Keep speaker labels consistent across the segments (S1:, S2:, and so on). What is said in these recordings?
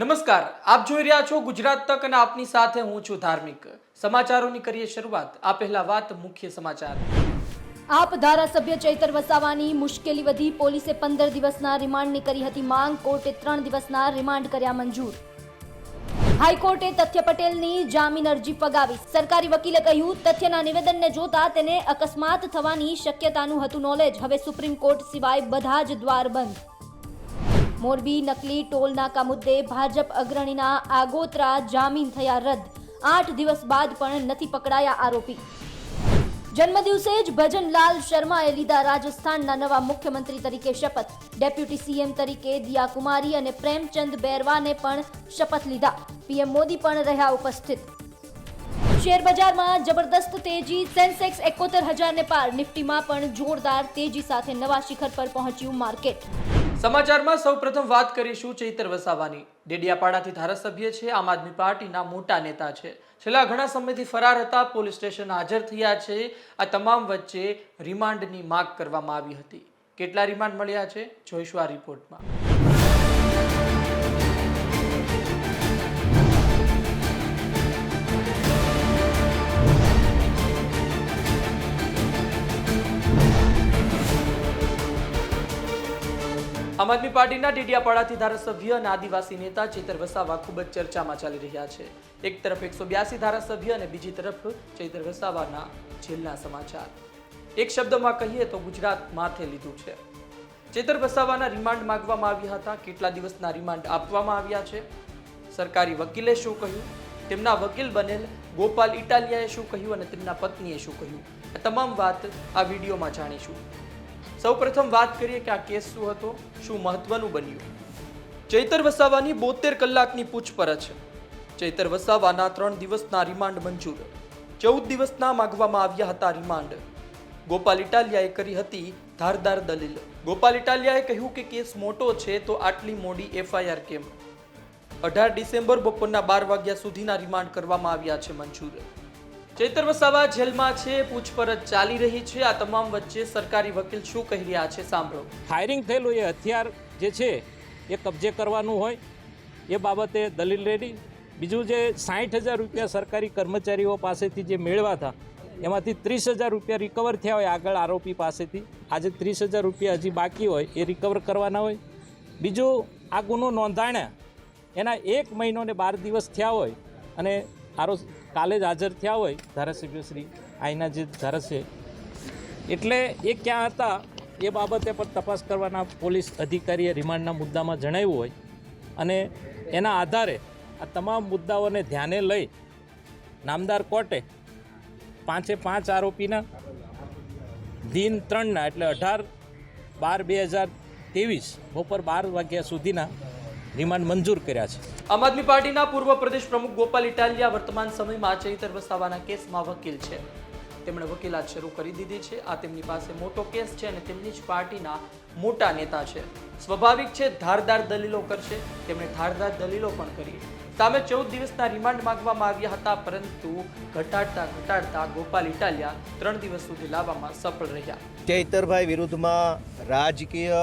S1: નમસ્કાર, આપ જોઈ રહ્યા છો ગુજરાત તક અને આપની સાથે હું છું ધાર્મિક. સમાચારોની કરીએ શરૂઆત. આ પહેલા વાત મુખ્ય સમાચાર.
S2: આપ ધારાસભ્ય ચૈતર વસાવાની મુશ્કેલી વધી, પોલીસે પંદર દિવસના રિમાન્ડની કરી હતી માંગ, કોર્ટે ત્રણ દિવસના રિમાન્ડ કર્યા મંજૂર. હાઈકોર્ટે તથ્ય પટેલની જામીન અરજી ફગાવી. સરકારી વકીલે કહ્યું, તથ્યના નિવેદનને જોતા તેને અકસ્માત થવાની શક્યતાનું હતું નોલેજ હવે સુપ્રીમ કોર્ટ સિવાય બધા જ દ્વાર બંધ. મોરબી, નકલી ટોલ નાકા મુદ્દે ભાજપ અગ્રણીના આગોતરા જામીન થયા રદ. આઠ દિવસ બાદ પણ નથી પકડાયા આરોપી. જન્મદિવસે જ ભજનલાલ શર્માએ લીધા રાજસ્થાનના નવા મુખ્યમંત્રી તરીકે શપથ. ડેપ્યુટી સીએમ તરીકે દિયા કુમારી અને પ્રેમચંદ બેરવાને પણ શપથ લીધા. પીએમ મોદી પણ રહ્યા ઉપસ્થિત. શેર બજારમાં જબરદસ્ત તેજી, સેન્સેક્સ એકોતેર હજારને પાર. નિફ્ટીમાં પણ જોરદાર તેજી સાથે નવા શિખર પર પહોંચ્યું માર્કેટ.
S1: સમાચારમાં સૌપ્રથમ વાત કરીશું ચૈતર વસાવાની. ડેડિયાપાડાથી ધારાસભ્ય છે, આમ આદમી પાર્ટીના મોટા નેતા છે. છેલ્લા ઘણા સમયથી ફરાર હતા, પોલીસ સ્ટેશન હાજર થયા છે. આ તમામ વચ્ચે રિમાન્ડની માગ કરવામાં આવી હતી. કેટલા રિમાન્ડ મળ્યા છે? જોઈશું આ રિપોર્ટમાં. આમ આદમી પાર્ટીના ડેડિયાપાડાથી ધારાસભ્ય અને આદિવાસી નેતા ચેતર વસાવા ખૂબ જ ચર્ચામાં ચાલી રહ્યા છે. એક તરફ એકસો બ્યાસી ધારાસભ્ય અને બીજી તરફ ચેતર વસાવાના જેલના સમાચાર. એક શબ્દમાં કહીએ તો ગુજરાત માથે લીધું છે. ચેતર વસાવાના રિમાન્ડ માંગવામાં આવ્યા હતા. કેટલા દિવસના રિમાન્ડ આપવામાં આવ્યા છે? સરકારી વકીલે શું કહ્યું? તેમના વકીલ બનેલ ગોપાલ ઇટાલિયાએ શું કહ્યું અને તેમના પત્નીએ શું કહ્યું? આ તમામ વાત આ વિડીયોમાં જાણીશું. સૌપ્રથમ વાત કરીએ કે આ કેસ શું હતો, શું મહત્વનું બન્યું? ચૈતર વસાવાની બોતેર કલાકની પૂછપરછ. ચૈતર વસાવાના ત્રણ દિવસના રિમાન્ડ મંજૂર. ચૌદ દિવસના માગવામાં આવ્યા હતા રિમાન્ડ. ગોપાલ ઇટાલિયાએ કરી હતી ધારદાર દલીલ. ગોપાલ ઇટાલિયાએ કહ્યું કે કેસ મોટો છે તો આટલી મોડી એફઆઈઆર કેમ? અઢાર ડિસેમ્બર બપોરના બાર વાગ્યા સુધીના રિમાન્ડ કરવામાં આવ્યા છે મંજૂર. ચૈતર વસાવા જેલમાં છે, પૂછપરછ ચાલી રહી છે. આ તમામ વચ્ચે સરકારી વકીલ શું કહી રહ્યા છે, સાંભળો.
S3: ફાયરિંગ થયેલું એ હથિયાર જે છે, એ કબજે કરવાનું હોય. એ બાબતે દલીલ રેડી. બીજું જે સાઠ હજાર રૂપિયા સરકારી કર્મચારીઓ પાસેથી જે મેળવા હતા, એમાંથી ત્રીસ હજાર રૂપિયા રિકવર થયા હોય આગળ આરોપી પાસેથી. આજે ત્રીસ હજાર રૂપિયા હજી બાકી હોય, એ રિકવર કરવાના હોય. બીજું આ ગુનો નોંધાણ્યા. એના એક મહિનો ને બાર દિવસ થયા હોય અને આરો કાલે જ હાજર થયા હોય ધારાસભ્ય શ્રી અહીંના જે ધારાસભ્ય એટલે એ ક્યાં હતા એ બાબતે પણ તપાસ કરવાના પોલીસ અધિકારીએ રિમાન્ડના મુદ્દામાં જણાવ્યું હોય. અને એના આધારે આ તમામ મુદ્દાઓને ધ્યાને લઈ નામદાર કોર્ટે પાંચે પાંચ આરોપીના દિન ત્રણના એટલે અઢાર બાર બે હજાર ત્રેવીસ બપોર બાર વાગ્યા સુધીના રિમાન્ડ મંજૂર કર્યા છે.
S1: આમ આદમી પાર્ટીના પૂર્વ પ્રદેશ પ્રમુખ ગોપાલ ઇટાલિયા વર્તમાન સમયમાં ચૈતર વસાવાના કેસમાં વકીલ છે. તેમણે વકીલાત શરૂ કરી દીધી છે. આ તેમની પાસે મોટો કેસ છે અને તેમની જ પાર્ટીના મોટા નેતા છે. સ્વાભાવિક છે ધારદાર દલીલો કરશે. તેમણે ધારદાર દલીલો પણ કરી. સામે ચૌદ દિવસના રિમાન્ડ માંગવામાં આવ્યા હતા પરંતુ ઘટાડતા ઘટાડતા ગોપાલ ઇટાલિયા ત્રણ દિવસ સુધી લાવવામાં સફળ રહ્યા.
S4: ચૈતરભાઈ વિરુદ્ધમાં રાજકીય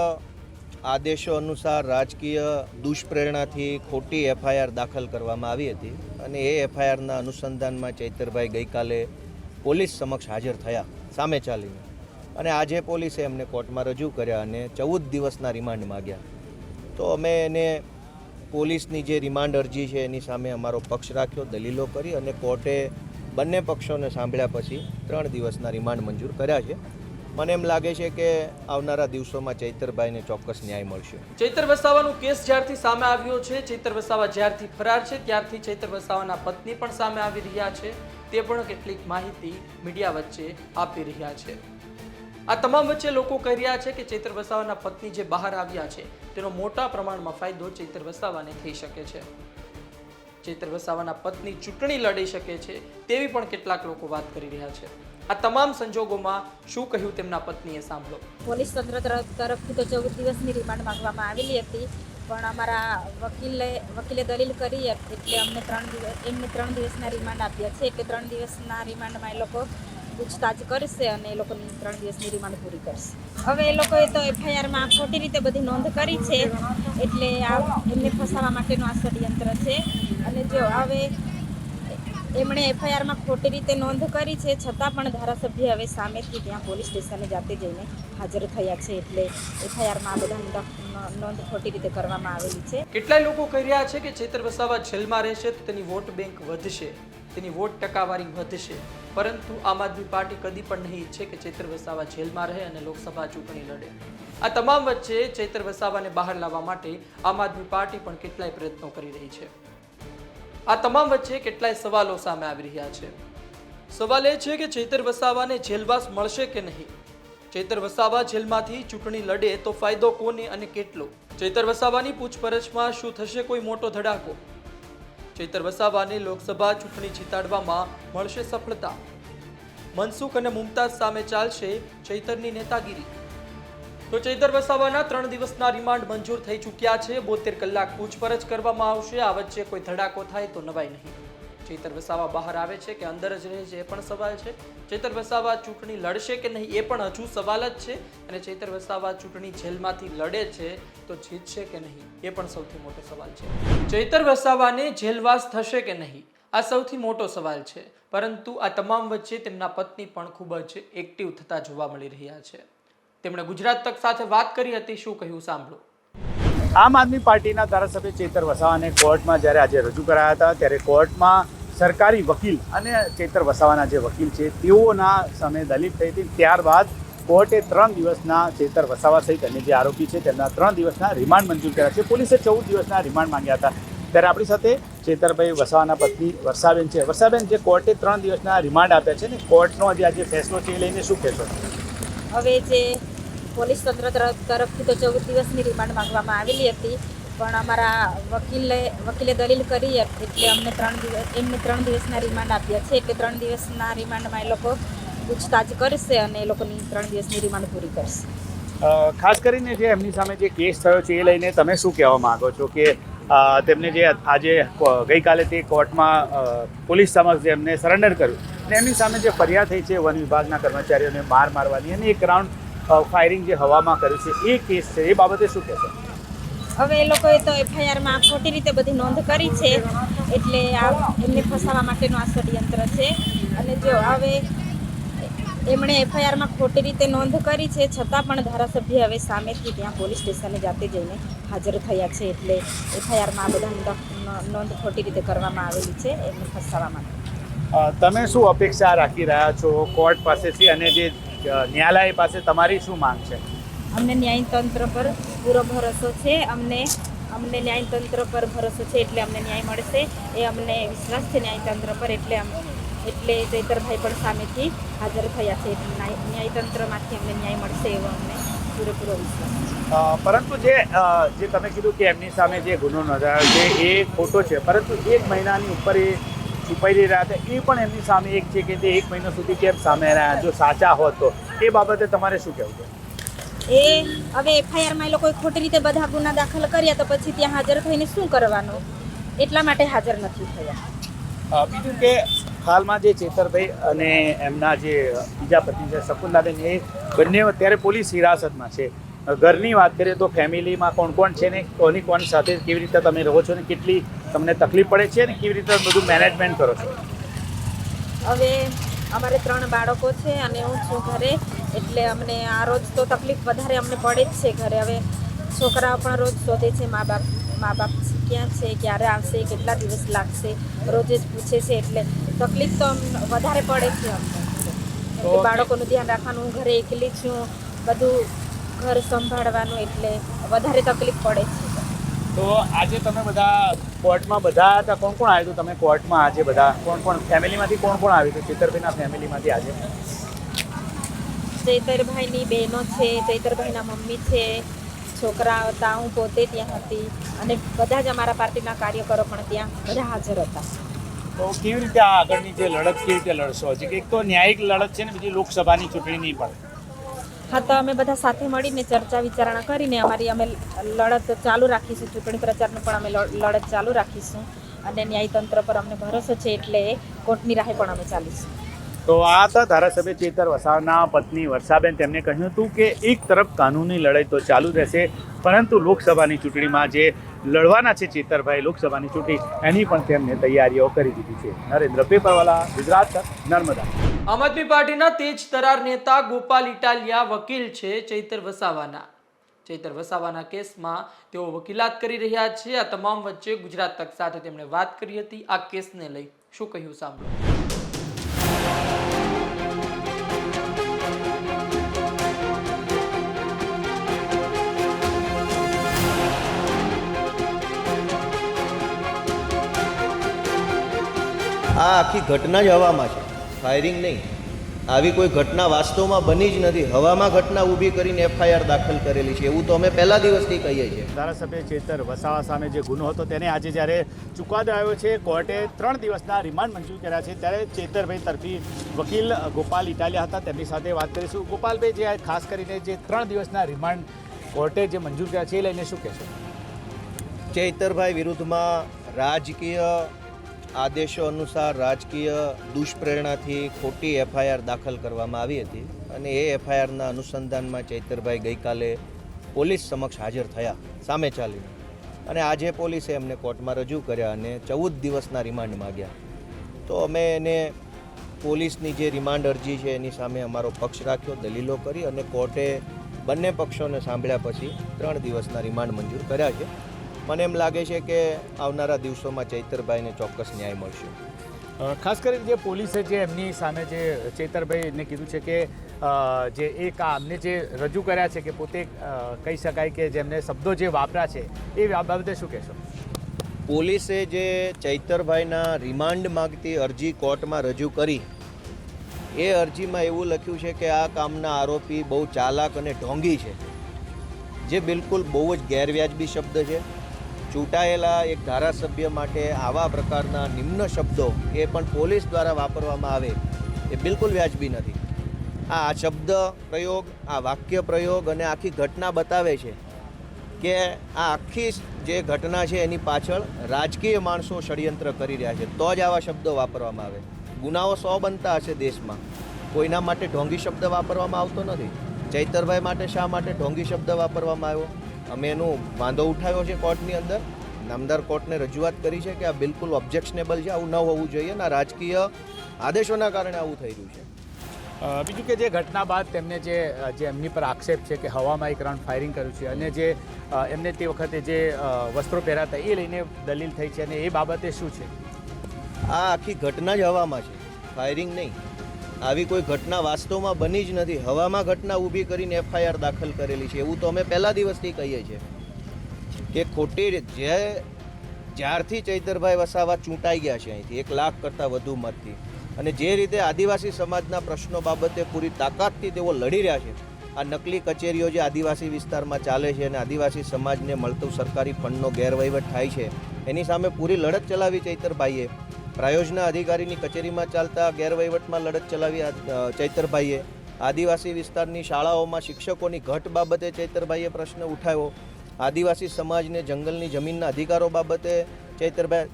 S4: આદેશો અનુસાર રાજકીય દુષ્પ્રેરણાથી ખોટી એફઆઈઆર દાખલ કરવામાં આવી હતી અને એ એફઆઈઆરના અનુસંધાનમાં ચૈતરભાઈ ગઈકાલે પોલીસ સમક્ષ હાજર થયા સામે ચાલીને. અને આજે પોલીસે એમને કોર્ટમાં રજૂ કર્યા અને ચૌદ દિવસના રિમાન્ડ માગ્યા. તો અમે એને પોલીસની જે રિમાન્ડ અરજી છે એની સામે અમારો પક્ષ રાખ્યો, દલીલો કરી અને કોર્ટે બંને પક્ષોને સાંભળ્યા પછી ત્રણ દિવસના રિમાન્ડ મંજૂર કર્યા છે. મને એમ લાગે છે કે આવનારા દિવસોમાં ચૈતરભાઈને ચોક્કસ ન્યાય મળશે.
S1: ચૈતર વસાવાનો કેસ જ્યારથી સામે આવ્યો છે, ચૈતર વસાવા જ્યારથી ફરાર છે, ત્યારથી ચૈતર વસાવાના પત્ની પણ સામે આવી રહ્યા છે. તે પણ કેટલીક માહિતી મીડિયા વચ્ચે આપી રહ્યા છે. આ તમામ વચ્ચે લોકો કહી રહ્યા છે કે ચૈતર વસાવાના પત્ની જે બહાર આવ્યા છે, તેનો મોટા પ્રમાણમાં ફાયદો ચૈતર વસાવાને થઈ શકે છે. ચૈતર વસાવાના પત્ની ચૂંટણી લડી શકે છે તેવી પણ કેટલાક લોકો વાત કરી રહ્યા છે. આ તમામ સંજોગોમાં શું કહ્યું તેમના પત્નીએ સાંભળો.
S5: પોલીસ તંત્ર તરફથી તો ચૌદ દિવસની રિમાન્ડ માંગવામાં આવેલી હતી, પણ અમારા વકીલે વકીલે દલીલ કરી એટલે અમને ત્રણ દિવસ એમને ત્રણ દિવસના રિમાન્ડ આપ્યા છે, એટલે ત્રણ દિવસના રિમાન્ડમાં એ લોકો પૂછતાછ કરશે અને એ લોકોની ત્રણ દિવસની રિમાન્ડ પૂરી કરશે. હવે એ લોકોએ તો એફઆઈઆરમાં ખોટી રીતે બધી નોંધ કરી છે, એટલે આ એમને ફસાવા માટેનું આ ષડયંત્ર છે. અને જો હવે એમણે એફઆઈઆરમાં ખોટી રીતે નોંધ કરી છે, છતાં પણ ધારાસભ્ય હવે સામેથી ત્યાં પોલીસ સ્ટેશને જાતે જઈને હાજર થયા છે. એટલે એફઆઈઆરમાં આ બધા નોંધ- ખોટી રીતે કરવામાં આવેલી છે.
S1: કેટલાય લોકો કહી રહ્યા છે કે ચેતર વસાવા જેલમાં રહેશે તો તેની વોટ બેંક વધશે, તેની વોટ ટકાવારી વધશે. પરંતુ આમ આદમી પાર્ટી કદી પણ નહીં ઈચ્છે કે ચેતર વસાવા જેલમાં રહે અને લોકસભા ચૂંટણી લડે. આ તમામ વચ્ચે ચેતર વસાવાને બહાર લાવવા માટે આમ આદમી પાર્ટી પણ કેટલાય પ્રયત્નો કરી રહી છે. આ તમામ વચ્ચે કેટલાય સવાલો સામે આવી રહ્યા છે. સવાલ એ છે કે ચેતર વસાવાને જેલવાસ મળશે કે નહીં? ચેતર વસાવા જેલમાંથી ચૂંટણી લડે તો ફાયદો કોને અને કેટલો? ચેતર વસાવાની પૂછપરછમાં શું થશે કોઈ મોટો ધડાકો? ચેતર વસાવાને લોકસભા ચૂંટણી જીતાડવામાં મળશે સફળતા? મનસુખ અને મુમતાઝ સામે ચાલશે ચૈતરની નેતાગીરી. તો ચૈતર વસાવાના ત્રણ દિવસના રિમાન્ડ મંજૂર થઈ ચૂક્યા છે. બોતેર કલાક પૂછપરછ કરવામાં આવશે. આ વચ્ચે કોઈ ધડાકો થાય તો નવાઈ નહીં. ચૈતર વસાવા બહાર આવે છે કે અંદર જ રહે છે એ પણ સવાલ છે. ચૈતર વસાવા ચૂંટણી લડશે કે નહીં એ પણ હજુ સવાલ જ છે અને ચૈતર વસાવા ચૂંટણી જેલમાંથી લડે છે તો જીતશે કે નહીં એ પણ સૌથી મોટો સવાલ છે. ચૈતર વસાવાને જેલવાસ થશે કે નહીં? આ સૌથી મોટો સવાલ છે. પરંતુ આ તમામ વચ્ચે તેમના પત્ની પણ ખૂબ જ એક્ટિવ થતા જોવા મળી રહ્યા છે. તેમણે ગુજરાત તક સાથે વાત કરી હતી. શું કહ્યું? સાંભળો.
S6: આમ આદમી પાર્ટીના ધારાસભ્ય ચેતર વસાવાને કોર્ટમાં જ્યારે આજે રજૂ કરાયા હતા ત્યારે કોર્ટમાં સરકારી વકીલ અને ચેતર વસાવાના જે વકીલ છે તેઓના સામે દલીલ થઈ હતી. ત્યારબાદ કોર્ટે ત્રણ દિવસના ચેતર વસાવા સહિત અન્ય જે આરોપી છે તેમના ત્રણ દિવસના રિમાન્ડ મંજૂર કર્યા છે. પોલીસે ચૌદ દિવસના રિમાન્ડ માંગ્યા હતા. ત્યારે આપણી સાથે ચેતરભાઈ વસાવાના પત્ની વર્ષાબેન છે. વર્ષાબેન જે કોર્ટે ત્રણ દિવસના રિમાન્ડ આપ્યા છે ને કોર્ટનો જે આજે ફેસલો છે એ લઈને શું કહેશો?
S5: હવે જે પોલીસ તંત્ર તરફથી તો ચૌદ દિવસની રિમાન્ડ માંગવામાં આવેલી હતી. પણ અમારા વકીલે વકીલે દલીલ કરી એટલે અમને ત્રણ દિવસ, એમને ત્રણ દિવસના રિમાન્ડ આપ્યા છે. એટલે ત્રણ દિવસના રિમાન્ડમાં એ લોકો પૂછતાછ કરશે અને એ લોકોની ત્રણ દિવસની રિમાન્ડ પૂરી કરશે.
S6: ખાસ કરીને જે એમની સામે જે કેસ થયો છે એ લઈને તમે શું કહેવા માંગો છો? કે તેમને જે આજે ગઈકાલે તે કોર્ટમાં પોલીસ સમક્ષ જે એમને સરેન્ડર કર્યું. અને એમની સામે જે ફરિયાદ થઈ છે વન વિભાગના કર્મચારીઓને માર મારવાની અને એક રાઉન્ડ ફાયરિંગ જે હવામાં કર્યું છે એ કેસ છે. એ બાબતે શું કહેશો?
S5: હવે એ લોકોએ તો એફઆઈઆરમાં ખોટી રીતે બધી નોંધ કરી છે એટલે આ એમને ફસાવા માટેનું આ ષડયંત્ર છે. અને જો હવે એમણે એફઆઈઆરમાં ખોટી રીતે નોંધ કરી છે છતાં પણ ધારાસભ્ય હવે સામેથી ત્યાં પોલીસ સ્ટેશને જાતે જઈને હાજર થયા છે એટલે એફઆઈઆરમાં આ બધા નોંધ- ખોટી રીતે કરવામાં આવેલી છે એમને ફસાવા માટે.
S6: તમે શું અપેક્ષા રાખી રહ્યા છો? કોર્ટ પાસેથી અને જે ન્યાયાલય પાસે તમારી શું માંગ છે?
S5: અમને ન્યાયતંત્ર પર પૂરો ભરોસો છે. અમને અમને ન્યાયતંત્ર પર ભરોસો છે એટલે અમને ન્યાય મળશે. એ અમને વિશ્વાસ છે ન્યાયતંત્ર પર એટલે અમ એટલે ચૈતરભાઈ પણ સામેથી હાજર થયા છે. એટલે ન્યાયતંત્રમાંથી અમને ન્યાય મળશે એવો અમને પૂરેપૂરો વિશ્વાસ
S6: પરંતુ જે જે તમે કીધું કે એમની સામે જે ગુનો નોંધાયો છે એ ખોટો છે. પરંતુ એક મહિનાની ઉપર એ છુપાઈ રહ્યા હતા. એ પણ એમની સામે એક છે કે તે એક મહિના સુધી કેમ સામે રહ્યા? જો સાચા હોત તો. એ બાબતે તમારે શું કહેવું છે?
S5: એ હવે એફઆઈઆરમાં એ લોકોએ ખોટી રીતે બધા ગુના દાખલ કર્યા તો પછી ત્યાં હાજર થઈને શું કરવાનું? એટલા માટે હાજર નથી થયા.
S6: બીજું કે હાલમાં જે ચેતરભાઈ અને એમના જે બીજા પત્ની છે શકુંતલાબેન એ બંને અત્યારે પોલીસ હિરાસતમાં છે. ઘરની વાત કરીએ તો ફેમિલીમાં કોણ કોણ છે ને કોની કોણ સાથે કેવી રીતે તમે રહો છો ને કેટલી તમને તકલીફ પડે છે ને કેવી રીતે બધું મેનેજમેન્ટ કરો છો?
S5: હવે અમારે ત્રણ બાળકો છે અને હું છું ઘરે એટલે અમને આ રોજ તો તકલીફ વધારે અમને પડે જ છે ઘરે. હવે છોકરાઓ પણ રોજ શોધે છે મા બાપ મા બાપ ક્યાં છે ક્યારે આવશે કેટલા દિવસ લાગશે રોજ જ પૂછે છે એટલે તકલીફ તો વધારે પડે છે અમને. બાળકોનું ધ્યાન રાખવાનું હું ઘરે એકલી છું બધું ઘર સંભાળવાનું એટલે વધારે તકલીફ પડે છે.
S6: તો આજે તમે બધા કોર્ટમાં બધા હતા કોણ કોણ આવ્યું તમે કોર્ટમાં આજે બધા? કોણ કોણ? ફેમિલીમાંથી કોણ કોણ આવ્યું હતું? ચેતરભાઈના ફેમિલીમાંથી આજે?
S5: ચૈતરભાઈની બહેનો છે ચૈતરભાઈના મમ્મી છે છોકરા હતા હું પોતે ત્યાં હતી અને બધા જ અમારા પાર્ટીના કાર્યકરો પણ ત્યાં બધા હાજર હતા.
S6: તો કેવી રીતે આ આગળની જે લડત કેવી રીતે લડશો? હજી એક તો ન્યાયિક લડત છે ને બીજી લોકસભાની ચૂંટણીની પણ.
S5: હા, તો અમે બધા સાથે મળીને ચર્ચા વિચારણા કરીને અમારી અમે લડત ચાલુ રાખીશું, ચૂંટણી પ્રચારનું પણ અમે લડત ચાલુ રાખીશું. અને ન્યાયતંત્ર પર અમને ભરોસો છે એટલે કોર્ટની રાહે પણ અમે ચાલીશું.
S6: તો આ હતા ધારાસભ્ય ચેતર વસાવાના પત્ની વર્ષાબેન. તેમણે કહ્યું હતું કે એક તરફ કાનૂની લડાઈ તો ચાલુ રહેશે, પરંતુ લોકસભાની ચૂંટણીમાં જે લડવાના છે ચેતરભાઈ, લોકસભાની ચૂંટણી, એની પણ તેમને તૈયારીઓ કરી દીધી છે. નરેન્દ્ર પેપરવાલા, ગુજરાત, નર્મદા.
S1: આમ આદમી પાર્ટીના તેજ તરાર નેતા ગોપાલ ઇટાલિયા વકીલ છે ચૈતર વસાવાના. ચૈતર વસાવાના કેસમાં તેઓ વકીલાત કરી રહ્યા છે. આ તમામ વચ્ચે ગુજરાત તક સાથે તેમણે વાત કરી હતી. આ કેસને લઈ શું કહ્યું સાંભળો.
S4: આ આખી ઘટના જ હવામાં છે. ફાયરિંગ નહીં. આવી કોઈ ઘટના વાસ્તવમાં બની જ નથી. હવામાં ઘટના ઊભી કરીને એફઆઈઆર દાખલ કરેલી છે. એવું તો અમે પહેલા દિવસથી કહીએ છીએ.
S6: ધારાસભ્ય ચેતર વસાવા સામે જે ગુનો હતો તેને આજે જ્યારે ચુકાદો આવ્યો છે કોર્ટે ત્રણ દિવસના રિમાન્ડ મંજૂર કર્યા છે. ત્યારે ચેતરભાઈ તરફી વકીલ ગોપાલ ઇટાલિયા હતા. તેમની સાથે વાત કરીશું. ગોપાલભાઈ જે આ ખાસ કરીને જે ત્રણ દિવસના રિમાન્ડ કોર્ટે જે મંજૂર કર્યા છે એ લઈને શું કહેશો?
S4: ચેતરભાઈ વિરુદ્ધમાં રાજકીય આદેશો અનુસાર રાજકીય દુષ્પ્રેરણાથી ખોટી એફઆઈઆર દાખલ કરવામાં આવી હતી અને એ એફઆઈઆરના અનુસંધાનમાં ચૈતરભાઈ ગઈકાલે પોલીસ સમક્ષ હાજર થયા, સામે ચાલીને અને આજે પોલીસે એમને કોર્ટમાં રજૂ કર્યા અને ચૌદ દિવસના રિમાન્ડ માગ્યા. તો અમે એને પોલીસની જે રિમાન્ડ અરજી છે એની સામે અમારો પક્ષ રાખ્યો, દલીલો કરી અને કોર્ટે બંને પક્ષોને સાંભળ્યા પછી ત્રણ દિવસના રિમાન્ડ મંજૂર કર્યા છે. મને એમ લાગે છે કે આવનારા દિવસોમાં ચૈતરભાઈને ચોક્કસ ન્યાય મળશે.
S6: ખાસ કરીને જે પોલીસે જે એમની સામે જે ચેતરભાઈને કીધું છે કે જે એક કામને જે રજૂ કર્યા છે કે પોતે કહી શકાય કે જેમને શબ્દો જે વાપર્યા છે એ બાબતે શું કહેશો?
S4: પોલીસે જે ચૈતરભાઈના રિમાન્ડ માગતી અરજી કોર્ટમાં રજૂ કરી એ અરજીમાં એવું લખ્યું છે કે આ કામના આરોપી બહુ ચાલાક અને ઢોંગી છે જે બિલકુલ બહુ જ ગેરવ્યાજબી શબ્દ છે. ચૂંટાયેલા એક ધારાસભ્ય માટે આવા પ્રકારના નિમ્ન શબ્દો એ પણ પોલીસ દ્વારા વાપરવામાં આવે એ બિલકુલ વ્યાજબી નથી. આ શબ્દ પ્રયોગ, આ વાક્ય પ્રયોગ અને આખી ઘટના બતાવે છે કે આ આખી જે ઘટના છે એની પાછળ રાજકીય માણસો ષડયંત્ર કરી રહ્યા છે. તો જ આવા શબ્દો વાપરવામાં આવે. ગુનાઓ સો બનતા હશે દેશમાં. કોઈના માટે ઢોંગી શબ્દ વાપરવામાં આવતો નથી. ચૈતરભાઈ માટે શા માટે ઢોંગી શબ્દ વાપરવામાં આવ્યો? અમે એનો વાંધો ઉઠાવ્યો છે કોર્ટની અંદર. નામદાર કોર્ટને રજૂઆત કરી છે કે આ બિલકુલ ઓબ્જેક્શનેબલ છે આવું ન હોવું જોઈએ અને રાજકીય આદેશોના કારણે આવું થઈ રહ્યું છે.
S6: બીજું કે જે ઘટના બાદ તેમને જે જે એમની પર આક્ષેપ છે કે હવામાં એક રાઉન્ડ ફાયરિંગ કર્યું છે અને જે એમને તે વખતે જે વસ્ત્રો પહેર્યા હતા એ લઈને દલીલ થઈ છે અને એ બાબતે શું છે?
S4: આ આખી ઘટના જ હવામાં છે. ફાયરિંગ નહીં. આવી કોઈ ઘટના વાસ્તવમાં બની જ નથી. હવામાં ઘટના ઊભી કરીને એફઆઈઆર દાખલ કરેલી છે. એવું તો અમે પહેલા દિવસથી કહીએ છીએ કે ખોટી જે જ્યારથી ચૈતરભાઈ વસાવા ચૂંટાઈ ગયા છે અહીંથી, એક લાખ કરતાં વધુ મતથી, અને જે રીતે આદિવાસી સમાજના પ્રશ્નો બાબતે પૂરી તાકાતથી તેઓ લડી રહ્યા છે, આ નકલી કચેરીઓ જે આદિવાસી વિસ્તારમાં ચાલે છે અને આદિવાસી સમાજને મળતું સરકારી ફંડનો ગેરવહીવટ થાય છે, એની સામે પૂરી લડત ચલાવી ચૈતરભાઈએ પ્રાયોજના અધિકારીની કચેરીમાં ચાલતા ગેરવહીવટમાં લડત ચલાવી ચૈતરભાઈએ આદિવાસી વિસ્તારની શાળાઓમાં શિક્ષકોની ઘટ બાબતે ચૈતરભાઈએ પ્રશ્ન ઉઠાવ્યો. આદિવાસી સમાજને જંગલની જમીનના અધિકારો બાબતે ચૈતરભાઈ,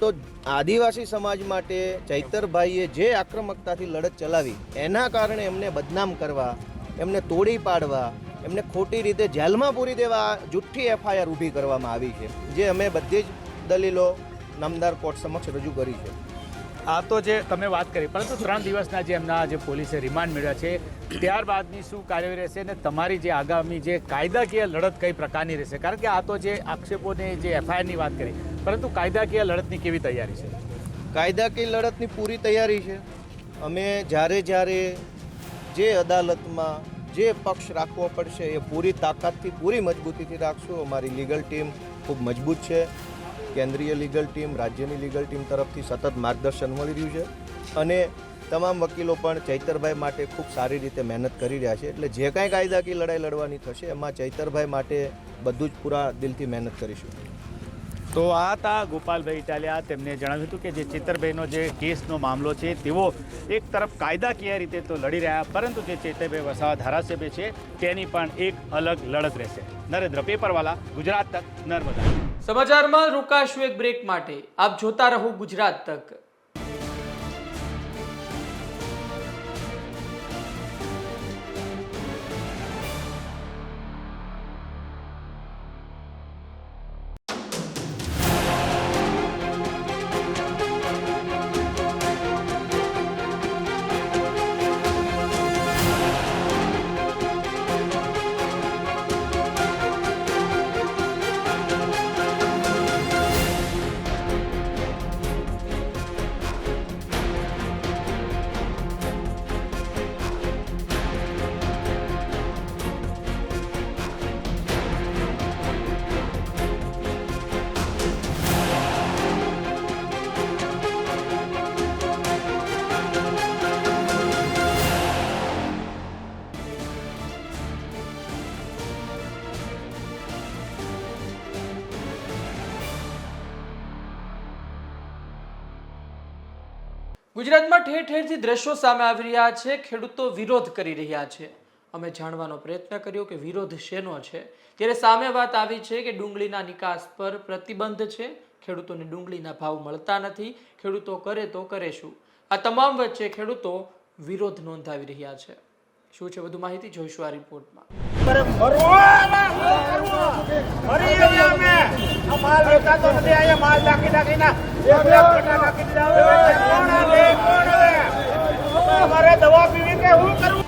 S4: તો આદિવાસી સમાજ માટે ચૈતરભાઈએ જે આક્રમકતાથી લડત ચલાવી, એના કારણે એમને બદનામ કરવા, એમને તોડી પાડવા, એમને ખોટી રીતે જેલમાં પૂરી દેવા જુઠ્ઠી એફઆઈઆર ઊભી કરવામાં આવી છે. જે અમે બધી જ દલીલો નામદાર કોર્ટ સમક્ષ રજૂ કરી છે.
S6: આ તો જે તમે વાત કરી પરંતુ ત્રણ દિવસના જે એમના જે પોલીસે રિમાન્ડ મેળવ્યા છે ત્યારબાદની શું કાર્યવાહી રહેશે અને તમારી જે આગામી જે કાયદાકીય લડત કઈ પ્રકારની રહેશે? કારણ કે આ તો જે આક્ષેપોને જે એફઆઈઆરની વાત કરી પરંતુ કાયદાકીય લડતની કેવી તૈયારી છે?
S4: કાયદાકીય લડતની પૂરી તૈયારી છે. અમે જ્યારે જ્યારે જે અદાલતમાં જે પક્ષ રાખવો પડશે એ પૂરી તાકાતથી પૂરી મજબૂતીથી રાખશું. અમારી લીગલ ટીમ ખૂબ મજબૂત છે. કેન્દ્રીય લીગલ ટીમ રાજ્યની લીગલ ટીમ તરફથી સતત માર્ગદર્શન મળી રહ્યું છે અને તમામ વકીલો પણ ચૈતરભાઈ માટે ખૂબ સારી રીતે મહેનત કરી રહ્યા છે. એટલે જે કાંઈ કાયદાકીય લડાઈ લડવાની થશે, એમાં ચૈતરભાઈ માટે બધું જ પૂરા દિલથી મહેનત કરીશું.
S6: તો આ હતા ગોપાલભાઈ ઇટાલિયા. તેમને જણાવ્યું હતું કે જે ચેતરભાઈનો જે કેસનો મામલો છે, તેઓ એક તરફ કાયદાકીય રીતે તો લડી રહ્યા, પરંતુ જે ચેતરભાઈ વસાવા ધારાસભ્ય છે, તેની પણ એક અલગ લડત રહેશે. નરેન્દ્ર પેપરવાલા, ગુજરાત તક નર્મદા.
S1: સમાચારમાં રોકાશું એક બ્રેક માટે. આપ જોતા રહો ગુજરાત તક. ગુજરાતમાં ઠેર ઠેરથી દ્રશ્યો સામે આવી રહ્યા છે. ખેડૂતો વિરોધ કરી રહ્યા છે. અમે જાણવાનો પ્રયત્ન કર્યો કે વિરોધ શેનો છે? ત્યારે સામે વાત આવી છે કે ડુંગળીના નિકાસ પર પ્રતિબંધ છે. ખેડૂતોને ડુંગળીના ભાવ મળતા નથી. ખેડૂતો કરે તો કરે શું? આ તમામ વચ્ચે ખેડૂતો વિરોધ નોંધાવી રહ્યા છે. શું છે વધુ માહિતી? જોઈશું આ રિપોર્ટમાં. અમારે દવા પીવી કે હું કરું?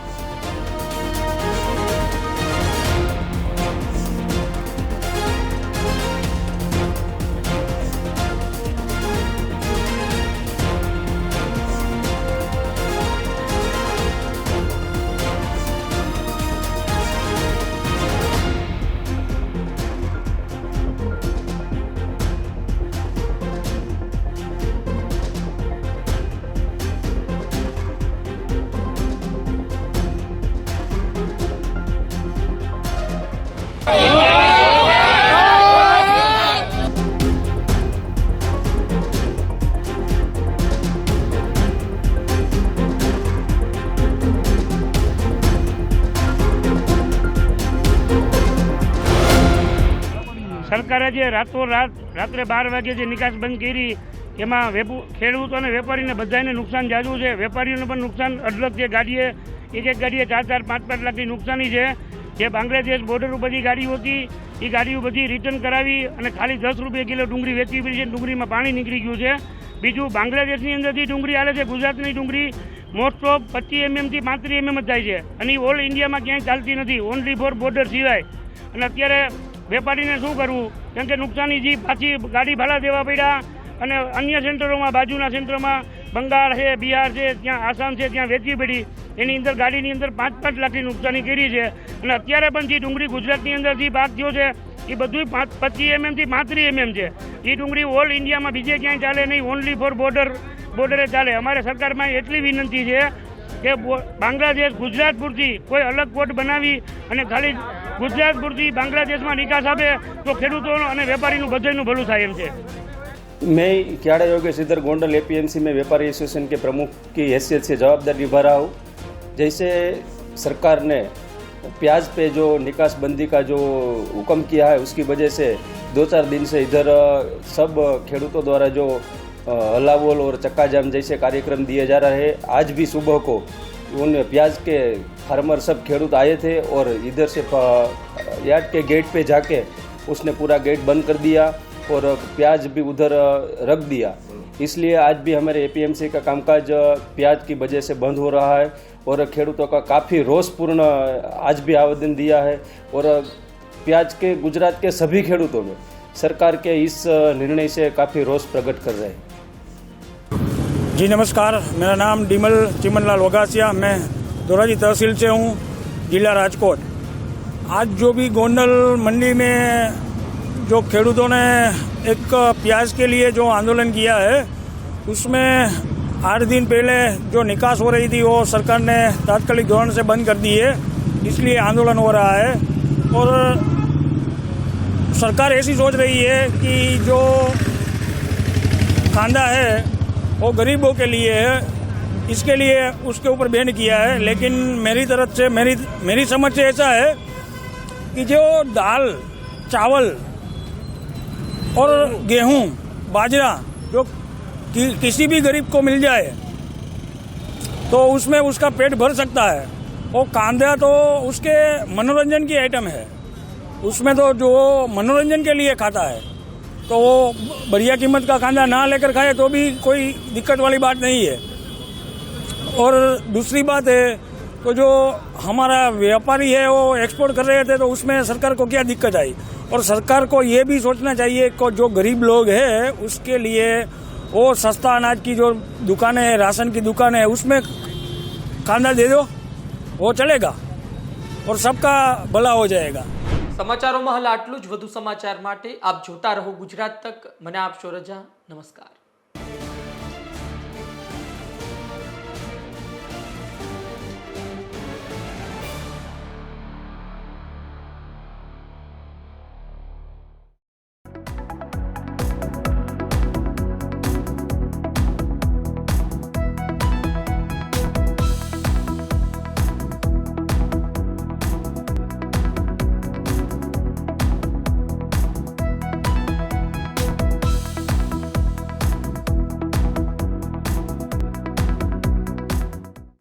S7: સરકારે જે રાતોરાત, રાત્રે બાર વાગે જે નિકાસ બંધ કરી, એમાં વેપુ, ખેડૂતો અને વેપારીને બધાને નુકસાન જાજવું છે. વેપારીઓને પણ નુકસાન અઢળક છે ગાડીએ, એક એક ગાડીએ ચાર ચાર, પાંચ પાંચ લાખની નુકસાની છે. જે બાંગ્લાદેશ બોર્ડર બધી ગાડીઓ હતી, એ ગાડીઓ બધી રિટર્ન કરાવી અને ખાલી દસ રૂપિયા કિલો ડુંગળી વેચવી પડી છે. ડુંગળીમાં પાણી નીકળી ગયું છે. બીજું, બાંગ્લાદેશની અંદરથી ડુંગળી આવે છે. ગુજરાતની ડુંગળી મોસ્ટ ઓફ પચીસ એમએમથી પાંત્રીસ એમએમ જ થાય છે. અને એ ઓલ ઇન્ડિયામાં ક્યાંય ચાલતી નથી. ઓનલી ફોર બોર્ડર સિવાય. અને અત્યારે વેપારીને શું કરવું? કેમ કે નુકસાની જી પાછી ગાડી ભાડા દેવા પડ્યા અને અન્ય સેન્ટરોમાં, બાજુના સેન્ટરોમાં બંગાળ છે, બિહાર છે, ત્યાં આસામ છે, ત્યાં વેચવી પડી. એની અંદર ગાડીની અંદર પાંચ પાંચ લાખની નુકસાની કરી છે. અને અત્યારે પણ જે ડુંગળી ગુજરાતની અંદર જે ભાગ થયો છે, એ બધું પાંચ પચીસ એમએમથી પાંત્રીસ એમએમ છે. એ ડુંગળી ઓલ ઇન્ડિયામાં બીજે ક્યાંય ચાલે નહીં ઓનલી ફોર બોર્ડર બોર્ડરે ચાલે. અમારે સરકારમાં એટલી વિનંતી છે કે બો- બાંગ્લાદેશ ગુજરાત પૂરતી કોઈ અલગ કોટ બનાવી અને ખાલી ગુજરાત પૂરતી બાંગ્લાદેશમાં નિકાસ આપે તો ખેડૂતોનું અને વેપારીનું બધાનું ભલું થાય એમ છે
S8: मैं क्याड़ा योगेश इधर गोंडल एपीएमसी में व्यापारी एसोसिएशन के प्रमुख की हैसियत से जवाबदार निभा रहा हूँ जैसे सरकार ने प्याज पे जो निकास बंदी का जो हुक्म किया है उसकी वजह से दो चार दिन से इधर अ, सब खेडूतों द्वारा जो अ, हलावोल और चक्का जाम जैसे कार्यक्रम दिए जा रहे हैं। आज भी सुबह को उन प्याज के फार्मर सब खेडूत आए थे और इधर से यार्ड के गेट पे जाके उसने पूरा गेट बंद कर दिया और प्याज भी उधर रख दिया। इसलिए आज भी हमारे एपीएमसी का कामकाज प्याज की वजह से बंद हो रहा है और खेडूतों का काफ़ी रोषपूर्ण आज भी आवेदन दिया है और प्याज के, गुजरात के सभी खेडूतों में सरकार के इस निर्णय से काफ़ी रोष प्रकट कर रहे हैं।
S9: जी नमस्कार मेरा नाम डिमल चिमनलाल वगासिया मैं धोराजी तहसील से हूँ जिला राजकोट आज जो भी गोंडल मंडी में जो खेडूतों ने एक प्याज के लिए जो आंदोलन किया है उसमें आठ दिन पहले जो निकास हो रही थी वो सरकार ने तात्कालिक धोरण से बंद कर दी है इसलिए आंदोलन हो रहा है और सरकार ऐसी सोच रही है कि जो कांदा है वो गरीबों के लिए है। इसके लिए उसके ऊपर बैन किया है लेकिन मेरी तरफ़ से मेरी मेरी समझ से ऐसा है कि जो दाल चावल और गेहूँ बाजरा जो कि, किसी भी गरीब को मिल जाए तो उसमें उसका पेट भर सकता है। वो कांदा तो उसके मनोरंजन की आइटम है। उसमें तो जो मनोरंजन के लिए खाता है। तो वो बढ़िया कीमत का कांदा ना लेकर खाए तो भी कोई दिक्कत वाली बात नहीं है। और दूसरी बात है तो जो हमारा व्यापारी है, वो एक्सपोर्ट कर रहे थे तो उसमें सरकार को क्या दिक्कत आई? और सरकार को ये भी सोचना चाहिए कि जो गरीब लोग हैं, उसके लिए वो सस्ता अनाज की जो दुकानें हैं, राशन की दुकान है, उसमें कांदा दे दो, वो चलेगा और सबका भला हो जाएगा।
S1: સમાચારોમાં હાલ આટલું જ. વધુ સમાચાર માટે આપ જોતા રહો ગુજરાત તક. મને આપશો રજા. નમસ્કાર.